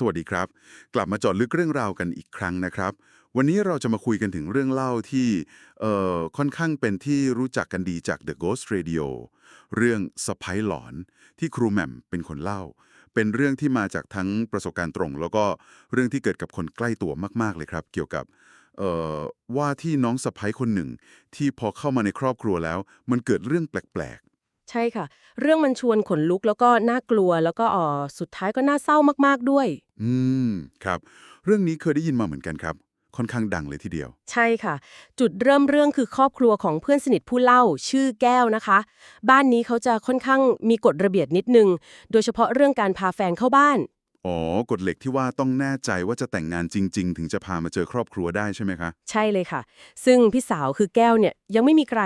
สวัสดีครับ กลับมาจอดลึกเรื่องราวกันอีกครั้งนะครับ วันนี้เราจะมาคุยกันถึงเรื่องเล่าที่เอ่อค่อนข้างเป็นที่รู้จักกันดีจาก The Ghost Radio เรื่องสไปหลอน ที่ครูแหม่มเป็นคนเล่า เป็นเรื่องที่มาจากทั้งประสบการณ์ตรง แล้วก็เรื่องที่เกิดกับคนใกล้ตัวมาก ๆเลยครับ เกี่ยวกับเอ่อว่าที่น้องสะพ้ยคนหนึ่ง ที่พอเข้ามาในครอบครัวแล้ว มันเกิดเรื่องแปลก ใช่ค่ะ เรื่องมันชวนขนลุกแล้วก็น่ากลัวแล้วก็อ๋อสุดท้ายก็น่าเศร้ามากๆด้วยๆอืม ครับ เรื่องนี้เคยได้ยินมาเหมือนกันครับ ค่อนข้างดังเลยทีเดียว ใช่ค่ะ จุดเริ่มเรื่องคือครอบครัวของเพื่อนสนิทผู้เล่าชื่อแก้วนะคะ บ้านนี้เขาจะค่อนข้างมีกฎระเบียบนิดนึง โดยเฉพาะเรื่องการพาแฟนเข้าบ้าน อ๋อกฎเหล็กที่ว่าต้องแน่ใจว่าจะแต่งงานจริง ๆ ถึงจะพามาเจอครอบครัวได้ใช่ไหมคะ ใช่เลยค่ะ ซึ่งพี่สาวคือแก้วเนี่ยยังไม่มีใคร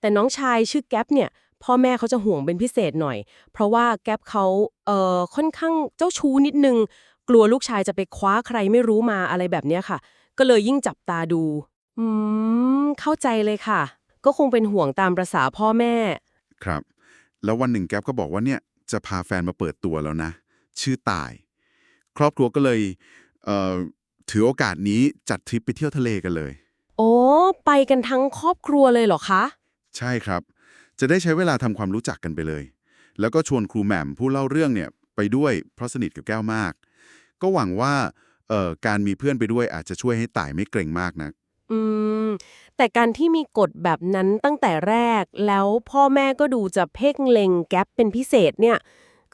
แต่น้องชายชื่อแก๊ปเนี่ย พ่อแม่เขาจะห่วงเป็นพิเศษหน่อย เพราะว่าแก๊ปเขาเอ่อค่อนข้างเจ้าชู้นิดนึง กลัวลูกชายจะไปคว้าใครไม่รู้มาอะไรแบบเนี้ยค่ะ ก็เลยยิ่งจับตาดู อืม เข้าใจเลยค่ะ ก็คงเป็นห่วงตามประษาพ่อแม่ ครับ แล้ววันหนึ่งแก๊ปก็บอกว่าเนี่ยจะพาแฟนมาเปิดตัวแล้วนะ ชื่อตาย ครอบครัวก็เลยเอ่อถือโอกาสนี้จัดทริปไปเที่ยวทะเลกันเลย โอ้ ไปกันทั้งครอบครัวเลยเหรอคะ ใช่ครับ จะได้ใช้เวลาทำความรู้จักกันไปเลย แล้วก็ชวนครูแหม่มผู้เล่าเรื่องเนี่ยไปด้วยเพราะสนิทกับแก้วมาก ก็หวังว่าเอ่อการมีเพื่อนไปด้วยอาจจะช่วยให้ต่ายไม่เกรงมากนะอืม แต่การที่มีกฎแบบนั้นตั้งแต่แรก แล้วพ่อแม่ก็ดูจะเพ่งเล็งแก๊ปเป็นพิเศษเนี่ย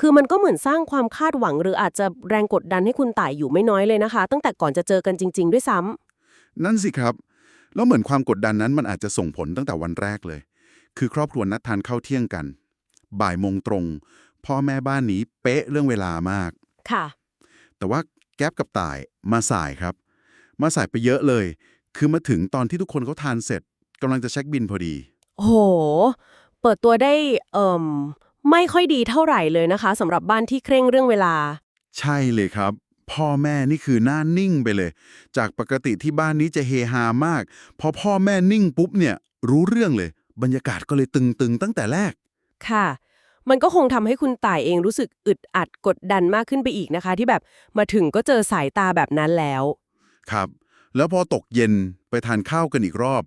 คือมันก็เหมือนสร้างความคาดหวัง หรืออาจจะแรงกดดันให้คุณต่ายอยู่ไม่น้อยเลยนะคะ ตั้งแต่ก่อนจะเจอกันจริง ๆ ด้วยซ้ำนั่นสิครับ แล้วเหมือนความกดดันนั้นมันอาจจะส่งผลตั้งแต่วันแรกเลย คือครอบครัวนัดทานข้าวเที่ยงกัน บ่ายโมงตรง พ่อแม่บ้านนี้เป๊ะเรื่องเวลามาก ค่ะ แต่ว่าแก๊ปกับต่ายมาสายครับ มาสายไปเยอะเลย คือมาถึงตอนที่ทุกคนเขาทานเสร็จกำลังจะเช็คบินพอดี โอ้โห เปิดตัวได้เอ่มไม่ค่อยดีเท่าไหร่เลยนะคะสำหรับบ้านที่เคร่งเรื่องเวลา ใช่เลยครับ พ่อแม่นี่คือหน้านิ่งไปเลย จากปกติที่บ้านนี้จะเฮฮามาก พอพ่อแม่นิ่งปุ๊บเนี่ยรู้เรื่องเลย บรรยากาศก็เลยตึงๆ ตั้งแต่แรก ค่ะ มันก็คงทำให้คุณต่ายเองรู้สึกอึดอัดกดดันมากขึ้นไปอีกนะคะ ที่แบบมาถึงก็เจอสายตาแบบนั้นแล้ว ครับ แล้วพอตกเย็นไปทานข้าวกันอีกรอบ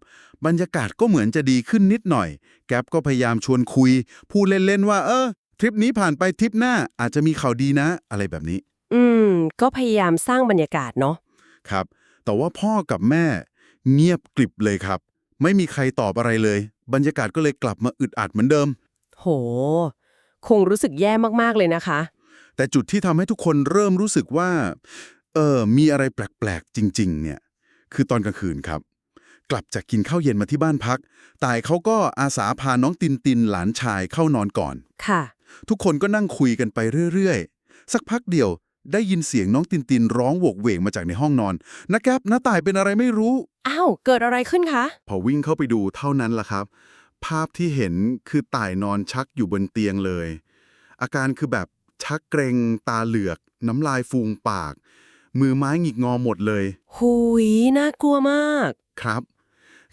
บรรยากาศก็เหมือนจะดีขึ้นนิดหน่อย แก๊ปก็พยายามชวนคุย พูดเล่นๆว่า เออทริปนี้ผ่านไปทริปหน้าอาจจะมีข่าวดีนะ อะไรแบบนี้ อืม ก็พยายามสร้างบรรยากาศเนาะครับ แต่ว่าพ่อกับแม่ เงียบกริบเลยครับ ไม่มีใครตอบอะไรเลย บรรยากาศก็เลยกลับมาอึดอัดเหมือนเดิม โห คงรู้สึกแย่มากๆเลยนะคะ แต่จุดที่ทำให้ทุกคนเริ่มรู้สึกว่า เออ มีอะไรแปลกๆ จริง ๆ เนี่ย คือตอนกลางคืนครับ กลับจากกินข้าวเย็นมาที่บ้านพัก ตายเขาก็อาสาพาน้องตินตินหลานชายเข้านอนก่อน ค่ะ ทุกคนก็นั่งคุยกันไปเรื่อยๆ สักพักเดียวได้ยินเสียงน้องตินตินร้องโวกเวกมาจากในห้องนอนนะแก๊ปน้าตายเป็นอะไรไม่รู้ อ้าว เกิดอะไรขึ้นคะ พอวิ่งเข้าไปดูเท่านั้นล่ะครับ ภาพที่เห็นคือต่ายนอนชักอยู่บนเตียงเลย อาการคือแบบชักเกรงตาเหลือก น้ำลายฟูงปาก มือไม้หงิกงอหมดเลย หุยน่ากลัวมาก ครับ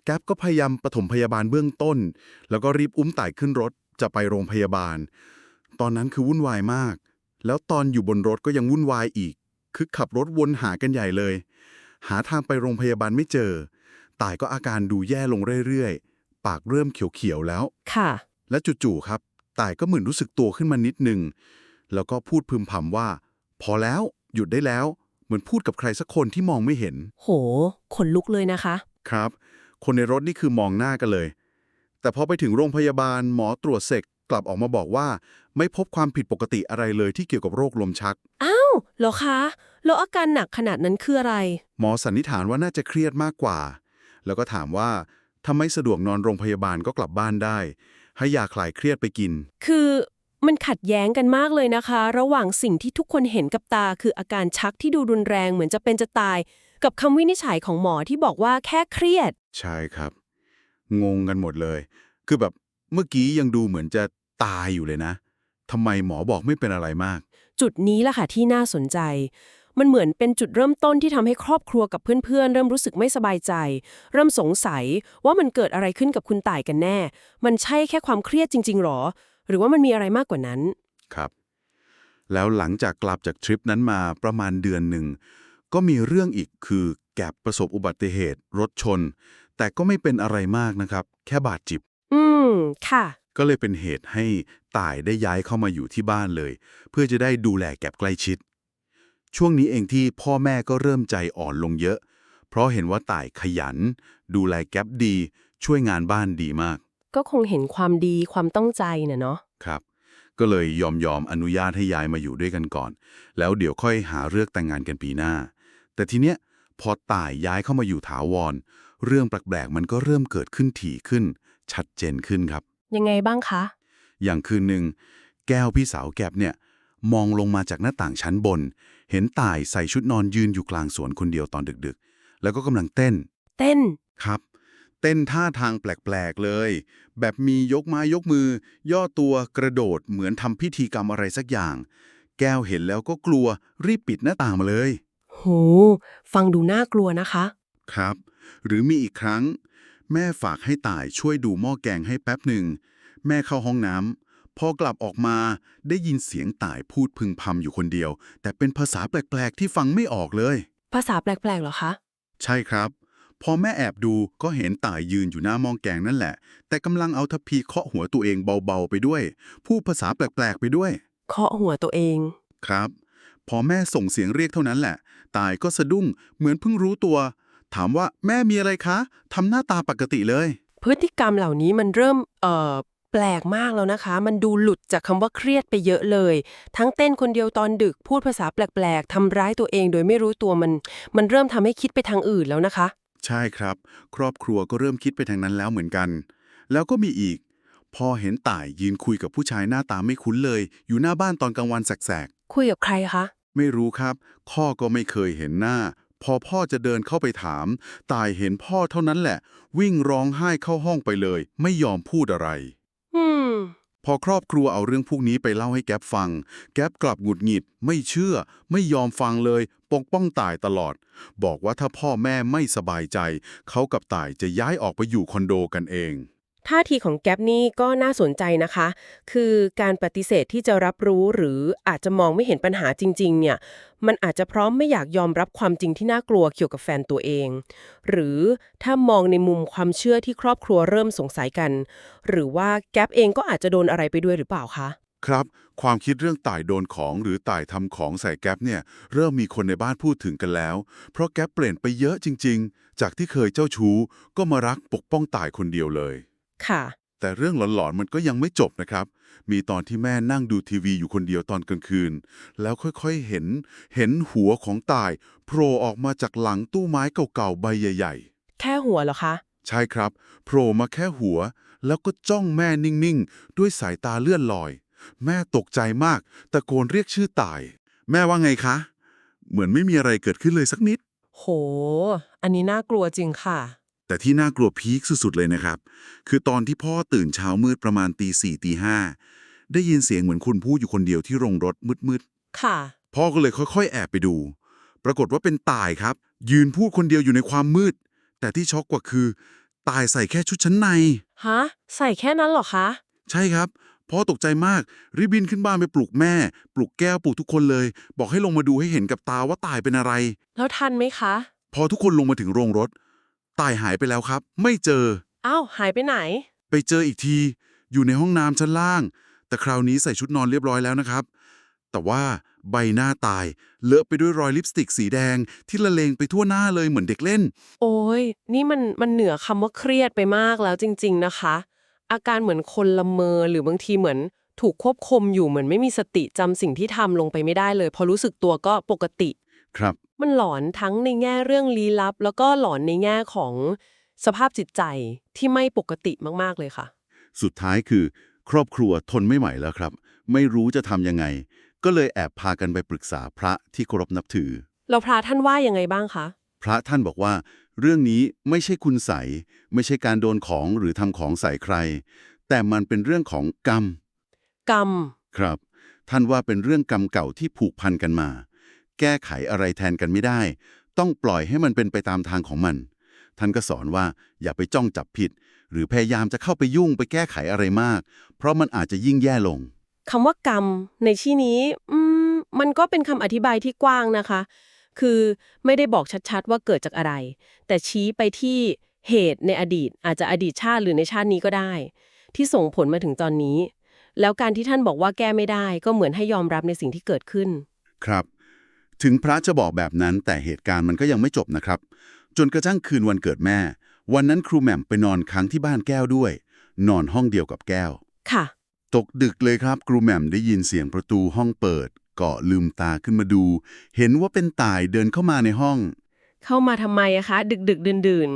แก๊ปก็พยายามปฐมพยาบาลเบื้องต้น แล้วก็รีบอุ้มต่ายขึ้นรถจะไปโรงพยาบาล ตอนนั้นคือวุ่นวายมาก แล้วตอนอยู่บนรถก็ยังวุ่นวายอีก คือขับรถวนหากันใหญ่เลย หาทางไปโรงพยาบาลไม่เจอต่ายก็อาการดูแย่ลงเรื่อยๆ ปากเริ่มเขียวๆแล้ว ค่ะ และจู่ๆครับต่ายก็เหมือนรู้สึกตัวขึ้นมานิดหนึ่ง แล้วก็พูดพึมพำว่า พอแล้ว หยุดได้แล้ว เหมือนพูดกับใครสักคนที่มองไม่เห็น โห ขนลุกเลยนะคะ ครับ คนในรถนี่คือมองหน้ากันเลย แต่พอไปถึงโรงพยาบาลหมอตรวจเสร็จกลับออกมาบอกว่า ไม่พบความผิดปกติอะไรเลยที่เกี่ยวกับโรคลมชัก อ้าวเหรอคะ แล้วอาการหนักขนาดนั้นคืออะไร หมอสันนิษฐานว่าน่าจะเครียดมากกว่า แล้วก็ถามว่าถ้าไม่สะดวกนอนโรงพยาบาลก็กลับบ้านได้ ให้ยาคลายเครียดไปกิน คือมันขัดแย้งกันมากเลยนะคะ ระหว่างสิ่งที่ทุกคนเห็นกับตา คืออาการชักที่ดูรุนแรงเหมือนจะเป็นจะตาย กับคำวินิจฉัยของหมอที่บอกว่าแค่เครียด ใช่ครับ งงกันหมดเลย คือแบบเมื่อกี้ยังดูเหมือนจะตายอยู่เลยนะทำไมหมอบอกไม่เป็นอะไรมาก จุดนี้แหละค่ะที่น่าสนใจ มันเหมือนเป็นจุดเริ่มต้นที่ทำให้ครอบครัวกับเพื่อนๆ เริ่มรู้สึกไม่สบายใจ เริ่มสงสัยว่ามันเกิดอะไรขึ้นกับคุณต่ายกันแน่ มันใช่แค่ความเครียดจริง ๆหรอ หรือว่ามันมีอะไรมากกว่านั้น ครับ แล้วหลังจากกลับจากทริปนั้นมาประมาณเดือนหนึ่งก็มีเรื่องอีกคือแกบประสบอุบัติเหตุ รถชน แต่ก็ไม่เป็นอะไรมากนะครับ แค่บาดเจิบ อืม ค่ะ ก็เลยเป็นเหตุให้ต่ายได้ย้ายเข้ามาอยู่ที่บ้านเลย เพื่อจะได้ดูแลแก็บใกล้ชิด ช่วงนี้เองที่พ่อแม่ก็เริ่มใจอ่อนลงเยอะ เพราะเห็นว่าต่ายขยัน ดูแลแก็บดี ช่วยงานบ้านดีมาก ก็คงเห็นความดีความต้องใจน่ะเนาะครับ ก็เลยยอมยอมอนุญาตให้ย้ายมาอยู่ด้วยกันก่อน แล้วเดี๋ยวค่อยหาเลือกแต่งงานกันปีหน้า แต่ทีเนี้ยพอต่ายย้ายเข้ามาอยู่ถาวร เรื่องแปลกๆมันก็เริ่มเกิดขึ้นถี่ขึ้น ชัดเจนขึ้นครับ ยังไงบ้างคะ อย่างคืนหนึ่งแก้วพี่สาวแก็บเนี่ย มองลงมาจากหน้าต่างชั้นบน เห็นต่ายใส่ชุดนอนยืนอยู่กลางสวนคนเดียวตอนดึกๆ แล้วก็กำลังเต้น เต้น ครับ เต้นท่าทางแปลกๆเลย แบบมียกไม้ยกมือ ย่อตัวกระโดดเหมือนทำพิธีกรรมอะไรสักอย่าง แก้วเห็นแล้วก็กลัวรีบปิดหน้าต่างมาเลย โห ฟังดูน่ากลัวนะคะ ครับ หรือมีอีกครั้ง แม่ฝากให้ต่ายช่วยดูหม้อแกงให้แป๊บหนึ่ง แม่เข้าห้องน้ำ พอกลับออกมาได้ยินเสียงต่ายพูดพึงพำอยู่คนเดียว แต่เป็นภาษาแปลก ๆ ที่ฟังไม่ออกเลย ภาษาแปลกๆเหรอคะ ใช่ครับ พอแม่แอบดูก็เห็นต่ายยืนอยู่หน้าหม้อแกงนั่นแหละ แต่กำลังเอาทัพพีเคาะหัวตัวเองเบาๆไปด้วย พูดภาษาแปลกๆไปด้วย เคาะหัวตัวเอง ครับ พอแม่ส่งเสียงเรียกเท่านั้นแหละตายก็สะดุ้งเหมือนเพิ่งรู้ตัว ถามว่าแม่มีอะไรคะทำหน้าตาปกติเลย พฤติกรรมเหล่านี้มันเริ่มเอ่อ แปลกมากแล้วนะคะ มันดูหลุดจากคำว่าเครียดไปเยอะเลย ทั้งเต้นคนเดียวตอนดึก พูดภาษาแปลกๆทำร้ายตัวเองโดยไม่รู้ตัวมัน มันเริ่มทำให้คิดไปทางอื่นแล้วนะคะ ใช่ครับ ครอบครัวก็เริ่มคิดไปทางนั้นแล้วเหมือนกัน แล้วก็มีอีก พอเห็นต่ายยืนคุยกับผู้ชายหน้าตาไม่คุ้นเลย อยู่หน้าบ้านตอนกลางวันแสกคุยกับใครคะๆไม่รู้ครับ พ่อก็ไม่เคยเห็นหน้า พอพ่อจะเดินเข้าไปถาม ต่ายเห็นพ่อเท่านั้นแหละ วิ่งร้องไห้เข้าห้องไปเลย ไม่ยอมพูดอะไรอืม พอครอบครัวเอาเรื่องพวกนี้ไปเล่าให้แก๊ปฟัง แก๊ปกลับหงุดหงิด ไม่เชื่อ ไม่ยอมฟังเลย ปกป้องต่ายตลอด บอกว่าถ้าพ่อแม่ไม่สบายใจ เขากับต่ายจะย้ายออกไปอยู่คอนโดกันเอง ท่าทีของแก๊ปนี่ก็น่าสนใจนะคะ คือการปฏิเสธที่จะรับรู้หรืออาจจะมองไม่เห็นปัญหาจริง ๆ เนี่ย มันอาจจะพร้อมไม่อยากยอมรับความจริงที่น่ากลัวเกี่ยวกับแฟนตัวเอง หรือถ้ามองในมุมความเชื่อที่ครอบครัวเริ่มสงสัยกัน หรือว่าแก๊ปเองก็อาจจะโดนอะไรไปด้วยหรือเปล่าคะครับ ความคิดเรื่องต่ายโดนของหรือต่ายทำของใส่แก๊ปเนี่ยเริ่มมีคนในบ้านพูดถึงกันแล้ว เพราะแก๊ปเปลี่ยนไปเยอะจริง ๆ จากที่เคยเจ้าชู้ก็มารักปกป้องต่ายคนเดียวเลย ค่ะ แต่เรื่องหลอนๆมันก็ยังไม่จบนะครับ มีตอนที่แม่นั่งดูทีวีอยู่คนเดียวตอนกลางคืน แล้วค่อยๆเห็นเห็นหัวของตายโผล่ออกมาจากหลังตู้ไม้เก่าๆใบใหญ่แค่หัวเหรอคะ ๆ ใช่ครับโผล่มาแค่หัว แล้วก็จ้องแม่นิ่งๆ ด้วยสายตาเลื่อนลอย แม่ตกใจมาก ตะโกนเรียกชื่อตาย แม่ว่าไงคะ เหมือนไม่มีอะไรเกิดขึ้นเลยสักนิด โห อันนี้น่ากลัวจริงค่ะ แต่ที่น่ากลัวพีคสุดๆเลยนะครับ คือตอนที่พ่อตื่นเช้ามืดประมาณตีสี่ตีห้าได้ยินเสียงเหมือนคนพูดอยู่คนเดียวที่โรงรถมืดค่ะๆพ่อก็เลยค่อยๆ แอบไปดู ปรากฏว่าเป็นตายครับ ยืนพูดคนเดียวอยู่ในความมืด แต่ที่ช็อกกว่าคือ ตายใส่แค่ชุดชั้นใน ฮะ ใส่แค่นั้นเหรอคะ ใช่ครับ พ่อตกใจมากรีบบินขึ้นบ้านไปปลุกแม่ ปลุกแก้วปลุกทุกคนเลย บอกให้ลงมาดูให้เห็นกับตาว่าตายเป็นอะไร แล้วทันไหมคะ พอทุกคนลงมาถึงโรงรถ ตายหายไปแล้วครับ ไม่เจอ อ้าวหายไปไหน ไปเจออีกที อยู่ในห้องน้ำชั้นล่าง แต่คราวนี้ใส่ชุดนอนเรียบร้อยแล้วนะครับ แต่ว่าใบหน้าตาย เลอะไปด้วยรอยลิปสติกสีแดง ที่ละเลงไปทั่วหน้าเลยเหมือนเด็กเล่น โอ้ย นี่มันมันเหนือคำว่าเครียดไปมากแล้วจริง ๆนะคะ อาการเหมือนคนละเมอหรือบางทีเหมือนถูกควบคุมอยู่เหมือนไม่มีสติจำสิ่งที่ทำลงไปไม่ได้เลย พอรู้สึกตัวก็ปกติ ครับ มันหลอนทั้งในแง่เรื่องลี้ลับ แล้วก็หลอนในแง่ของสภาพจิตใจที่ไม่ปกติมากๆเลยค่ะ สุดท้ายคือ ครอบครัวทนไม่ไหวแล้วครับ ไม่รู้จะทำยังไง ก็เลยแอบพากันไปปรึกษาพระที่เคารพนับถือ แล้วพระท่านว่ายังไงบ้างคะ พระท่านบอกว่า เรื่องนี้ไม่ใช่คุณใสยไม่ใช่การโดนของหรือทำของใส่ใคร แต่มันเป็นเรื่องของกรรม กรรม ครับ ท่านว่าเป็นเรื่องกรรมเก่าที่ผูกพันกันมา แก้ไขอะไรแทนกันไม่ได้ ต้องปล่อยให้มันเป็นไปตามทางของมัน ท่านก็สอนว่าอย่าไปจ้องจับผิด หรือพยายามจะเข้าไปยุ่งไปแก้ไขอะไรมาก เพราะมันอาจจะยิ่งแย่ลงคำว่ากรรม ในที่นี้อืมมันก็เป็นคำอธิบายที่กว้างนะคะ คือไม่ได้บอกชัดๆ ว่าเกิดจากอะไร แต่ชี้ไปที่เหตุในอดีต อาจจะอดีตชาติหรือในชาตินี้ก็ได้ ที่ส่งผลมาถึงตอนนี้ แล้วการที่ท่านบอกว่าแก้ไม่ได้ ก็เหมือนให้ยอมรับในสิ่งที่เกิดขึ้น ครับ ถึงพระจะบอกแบบนั้นแต่เหตุการณ์มันก็ยังไม่จบนะครับ จนกระทั่งคืนวันเกิดแม่ วันนั้นครูแหม่มไปนอนค้างที่บ้านแก้วด้วย นอนห้องเดียวกับแก้ว ค่ะ ตกดึกเลยครับ ครูแหม่มได้ยินเสียงประตูห้องเปิด ก็ลืมตาขึ้นมาดู เห็นว่าเป็นต่ายเดินเข้ามาในห้อง เข้ามาทำไมอะคะ ดึกดึกดื่นดื่น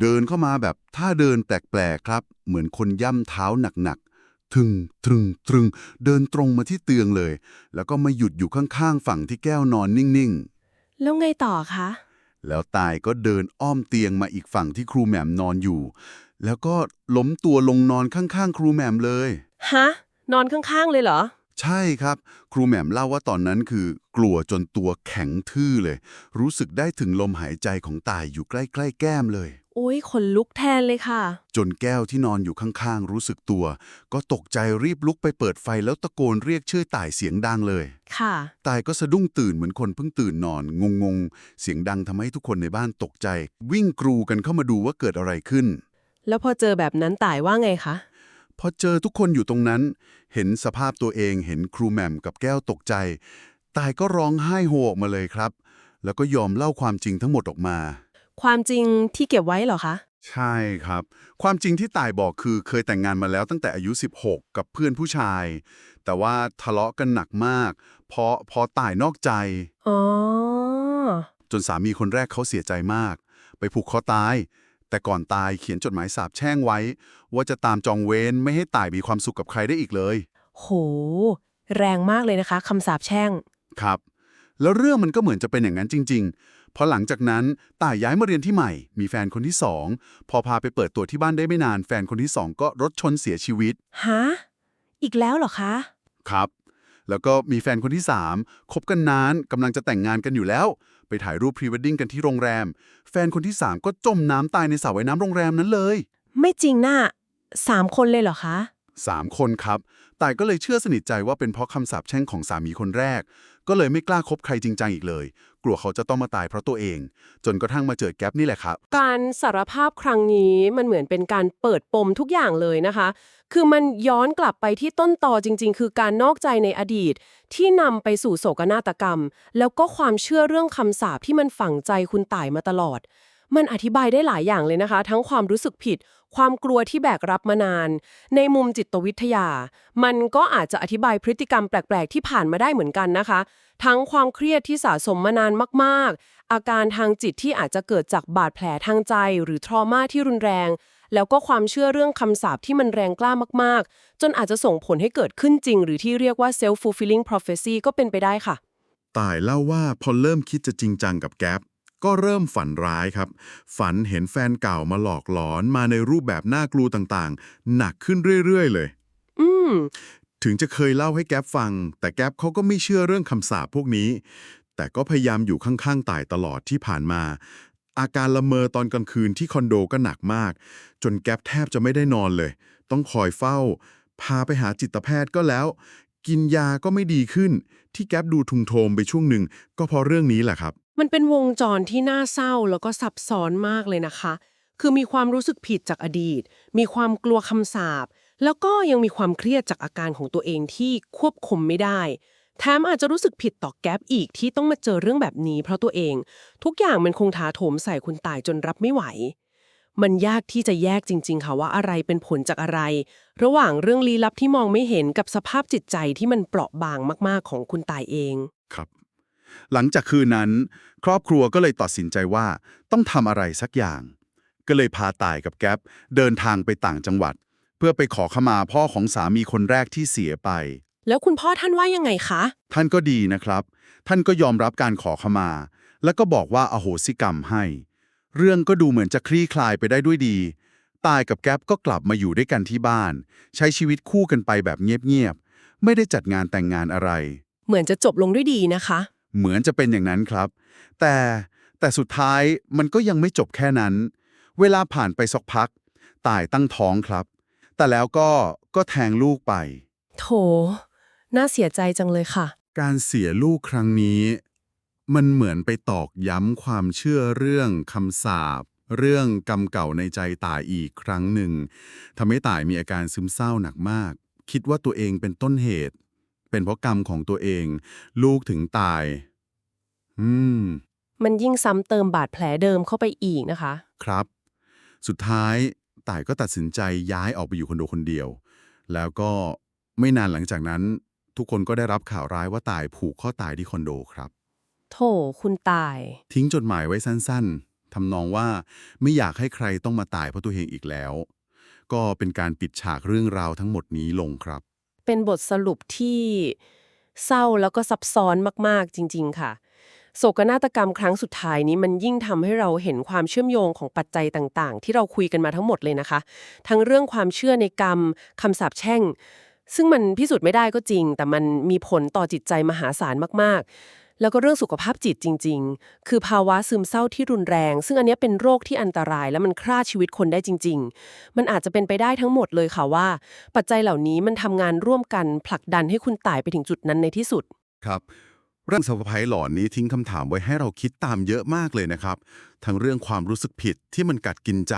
เดินเข้ามาแบบท่าเดินแปลกๆครับ เหมือนคนย่ำเท้าหนักๆ ทึงตรึงตรึงเดินตรงมาที่เตียงเลย แล้วก็มาหยุดอยู่ข้างๆ ฝั่งที่แก้วนอนนิ่งๆ แล้วไงต่อคะๆแล้วตายก็เดินอ้อมเตียงมาอีกฝั่งที่ครูแหม่มนอนอยู่ แล้วก็ล้มตัวลงนอนข้างๆ ครูแหม่มเลยฮะนอนข้างๆ เลยเหรอ ใช่ครับ ครูแหม่มเล่าว่าตอนนั้นคือ กลัวจนตัวแข็งทื่อเลย รู้สึกได้ถึงลมหายใจของตายอยู่ใกล้ๆ แก้มเลย โอ้ยขนลุกแทนเลยค่ะ จนแก้วที่นอนอยู่ข้างๆ รู้สึกตัว ก็ตกใจรีบลุกไปเปิดไฟแล้วตะโกนเรียกชื่อต่ายเสียงดังเลย ค่ะตายก็สะดุ้งตื่นเหมือนคนเพิ่งตื่นนอน งงๆ เสียงดังทำให้ทุกคนในบ้านตกใจ วิ่งกรูกันเข้ามาดูว่าเกิดอะไรขึ้น แล้วพอเจอแบบนั้นต่ายว่าไงคะ พอเจอทุกคนอยู่ตรงนั้น เห็นสภาพตัวเองเห็นครูแหม่มกับแก้วตกใจตายก็ร้องไห้โฮออกมาเลยครับ แล้วก็ยอมเล่าความจริงทั้งหมดออกมา ความจริงที่เก็บไว้เหรอคะ ใช่ครับ ความจริงที่ตายบอกคือเคยแต่งงานมาแล้วตั้งแต่อายุ 16 กับเพื่อนผู้ชาย แต่ว่าทะเลาะกันหนักมาก เพราะเพอตายนอกใจ อ๋อ จนสามีคนแรกเขาเสียใจมาก ไปผูกคอตาย แต่ก่อนตายเขียนจดหมายสาบแช่งไว้ ว่าจะตามจองเว้นไม่ให้ตายมีความสุขกับใครได้อีกเลย โห แรงมากเลยนะคะคำสาปแช่ง ครับ แล้วเรื่องมันก็เหมือนจะเป็นอย่างนั้นจริง ๆ พอหลังจากนั้นต่ายย้ายมาเรียนที่ใหม่ มีแฟนคนที่สอง พอพาไปเปิดตัวที่บ้านได้ไม่นาน แฟนคนที่สองก็รถชนเสียชีวิต ฮะ อีกแล้วเหรอคะ ครับ แล้วก็มีแฟนคนที่สามคบกันนานกำลังจะแต่งงานกันอยู่แล้ว ไปถ่ายรูปพรีเวดดิ้งกันที่โรงแรม แฟนคนที่สามก็จมน้ำตายในสระว่ายน้ำโรงแรมนั้นเลย ไม่จริงน่ะสามคนเลยเหรอคะ สามคนครับ ต่ายก็เลยเชื่อสนิทใจว่าเป็นเพราะคำสาปแช่งของสามีคนแรก ก็เลยไม่กล้าคบใครจริงจังอีกเลย กลัวเขาจะต้องมาตายเพราะตัวเอง จนกระทั่งมาเจอแก๊ปนี่แหละครับ การสารภาพครั้งนี้มันเหมือนเป็นการเปิดปมทุกอย่างเลยนะคะ คือมันย้อนกลับไปที่ต้นตอจริง ๆ คือการนอกใจในอดีต ที่นำไปสู่โศกนาฏกรรม แล้วก็ความเชื่อเรื่องคำสาปที่มันฝังใจคุณต่ายมาตลอด มันอธิบายได้หลายอย่างเลยนะคะ ทั้งความรู้สึกผิด ความกลัวที่แบกรับมานาน ในมุมจิตวิทยา มันก็อาจจะอธิบายพฤติกรรมแปลก ๆ ที่ผ่านมาได้เหมือนกันนะคะ ทั้งความเครียดที่สะสมมานานมาก ๆ อาการทางจิตที่อาจจะเกิดจากบาดแผลทางใจ หรือทรมาที่รุนแรง แล้วก็ความเชื่อเรื่องคำสาปที่มันแรงกล้ามาก ๆ จนอาจจะส่งผลให้เกิดขึ้นจริง หรือที่เรียกว่า self fulfilling prophecy ก็เป็นไปได้ค่ะ ตายเล่าว่าพอเริ่มคิดจะจริงจังกับแก๊ป ก็เริ่มฝันร้ายครับ ฝันเห็นแฟนเก่ามาหลอกหลอนมาในรูปแบบน่ากลัวต่างๆ หนักขึ้นเรื่อยๆ เลย อืม ถึงจะเคยเล่าให้แก๊ปฟัง แต่แก๊ปเขาก็ไม่เชื่อเรื่องคำสาปพวกนี้ แต่ก็พยายามอยู่ข้างๆต่ายตลอดที่ผ่านมา อาการละเมอตอนกลางคืนที่คอนโดก็หนักมาก จนแก๊ปแทบจะไม่ได้นอนเลย ต้องคอยเฝ้า พาไปหาจิตแพทย์ก็แล้ว กินยาก็ไม่ดีขึ้น ที่แก๊ปดูทุงโทมไปช่วงหนึ่งก็เพราะเรื่องนี้แหละครับ มันเป็นวงจรที่น่าเศร้าแล้วก็ซับซ้อนมากเลยนะคะ คือมีความรู้สึกผิดจากอดีต มีความกลัวคำสาป แล้วก็ยังมีความเครียดจากอาการของตัวเองที่ควบคุมไม่ได้ แถมอาจจะรู้สึกผิดต่อแก๊ปอีกที่ต้องมาเจอเรื่องแบบนี้ เพราะตัวเอง ทุกอย่างมันคงถาโถมใส่คุณตายจนรับไม่ไหว มันยากที่จะแยกจริง ๆ ค่ะว่าอะไรเป็นผลจากอะไร ระหว่างเรื่องลี้ลับที่มองไม่เห็นกับสภาพจิตใจที่มันเปราะบางมากๆของคุณตายเอง หลังจากคืนนั้น ครอบครัวก็เลยตัดสินใจว่าต้องทำอะไรสักอย่าง ก็เลยพาตายกับแก๊ปเดินทางไปต่างจังหวัด เพื่อไปขอขมาพ่อของสามีคนแรกที่เสียไป แล้วคุณพ่อท่านว่ายังไงคะ ท่านก็ดีนะครับ ท่านก็ยอมรับการขอขมา แล้วก็บอกว่าอโหสิกรรมให้ เรื่องก็ดูเหมือนจะคลี่คลายไปได้ด้วยดีตายกับแก๊ปก็กลับมาอยู่ด้วยกันที่บ้าน ใช้ชีวิตคู่กันไปแบบเงียบๆ ไม่ได้จัดงานแต่งงานอะไร เหมือนจะจบลงด้วยดีนะคะ เหมือนจะเป็นอย่างนั้นครับ แต่แต่สุดท้ายมันก็ยังไม่จบแค่นั้น เวลาผ่านไปสักพัก ตายตั้งท้องครับ แต่แล้วก็ก็แทงลูกไป โถ น่าเสียใจจังเลยค่ะ การเสียลูกครั้งนี้ มันเหมือนไปตอกย้ำความเชื่อเรื่องคำสาปเรื่องกรรมเก่าในใจต่ายอีกครั้งหนึ่งทำให้ต่ายมีอาการซึมเศร้าหนักมาก คิดว่าตัวเองเป็นต้นเหตุ เป็นเพราะกรรมของตัวเอง ลูกถึงตาย อืม มันยิ่งซ้ำเติมบาดแผลเดิมเข้าไปอีกนะคะ ครับ สุดท้ายต่ายก็ตัดสินใจย้ายออกไปอยู่คอนโดคนเดียว แล้วก็ไม่นานหลังจากนั้น ทุกคนก็ได้รับข่าวร้ายว่าตายผูกข้อตายที่คอนโดครับ โถคุณตาย ทิ้งจดหมายไว้สั้นๆทำนองว่าไม่อยากให้ใครต้องมาตายเพราะตัวเองอีกแล้ว ก็เป็นการปิดฉากเรื่องราวทั้งหมดนี้ลงครับ เป็นบทสรุปที่เศร้าแล้วก็ซับซ้อนมากๆจริง ๆ ค่ะ โศกนาฏกรรมครั้งสุดท้ายนี้มันยิ่งทำให้เราเห็นความเชื่อมโยงของปัจจัยต่างๆ ที่เราคุยกันมาทั้งหมดเลยนะคะ ทั้งเรื่องความเชื่อในกรรมคำสาปแช่ง ซึ่งมันพิสูจน์ไม่ได้ก็จริง แต่มันมีผลต่อจิตใจมหาศาลมากๆ แล้วก็เรื่องสุขภาพจิตจริง ๆ คือภาวะซึมเศร้าที่รุนแรง ซึ่งอันนี้เป็นโรคที่อันตรายและมันฆ่าชีวิตคนได้จริง ๆ มันอาจจะเป็นไปได้ทั้งหมดเลยค่ะว่า ปัจจัยเหล่านี้มันทำงานร่วมกันผลักดันให้คุณตายไปถึงจุดนั้นในที่สุด ครับเรื่องสะพายหลอนนี้ทิ้งคำถามไว้ให้เราคิดตามเยอะมากเลยนะครับ ทั้งเรื่องความรู้สึกผิดที่มันกัดกินใจ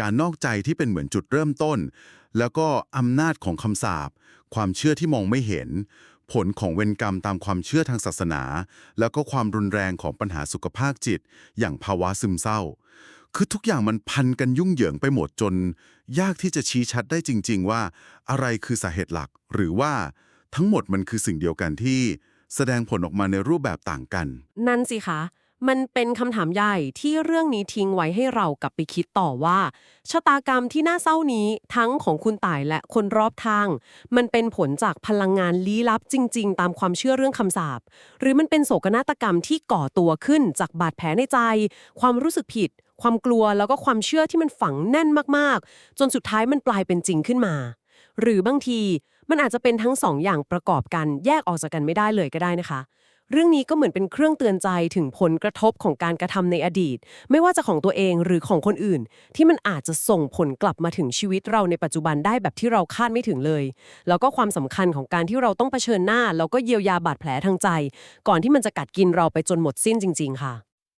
การนอกใจที่เป็นเหมือนจุดเริ่มต้น แล้วก็อำนาจของคำสาปความเชื่อที่มองไม่เห็น ผลของเวรกรรมตามความเชื่อทางศาสนา แล้วก็ความรุนแรงของปัญหาสุขภาพจิต อย่างภาวะซึมเศร้า คือทุกอย่างมันพันกันยุ่งเหยิงไปหมดจน ยากที่จะชี้ชัดได้จริง ๆ ว่า อะไรคือสาเหตุหลัก หรือว่าทั้งหมดมันคือสิ่งเดียวกันที่แสดงผลออกมาในรูปแบบต่างกัน นั่นสิคะ มันเป็นคำถามใหญ่ที่เรื่องนี้ทิ้งไว้ให้เรากลับไปคิดต่อว่า ชะตากรรมที่น่าเศร้านี้ทั้งของคุณต่ายและคนรอบทาง มันเป็นผลจากพลังงานลี้ลับจริง ๆ ตามความเชื่อเรื่องคำสาปหรือมันเป็นโศกนาฏกรรมที่ก่อตัวขึ้นจากบาดแผลในใจ ความรู้สึกผิด ความกลัวแล้วก็ความเชื่อที่มันฝังแน่นมากๆ จนสุดท้ายมันกลายเป็นจริงขึ้นมา หรือบางทีมันอาจจะเป็นทั้งสองอย่างประกอบกันแยกออกจากกันไม่ได้เลยก็ได้นะคะ เรื่องนี้ก็เหมือนเป็นเครื่องเตือนใจถึงผลกระทบของการกระทำในอดีต ไม่ว่าจะของตัวเองหรือของคนอื่น ที่มันอาจจะส่งผลกลับมาถึงชีวิตเราในปัจจุบันได้แบบที่เราคาดไม่ถึงเลย แล้วก็ความสำคัญของการที่เราต้องเผชิญหน้า แล้วก็เยียวยาบาดแผลทางใจ ก่อนที่มันจะกัดกินเราไปจนหมดสิ้นจริง ๆ ค่ะ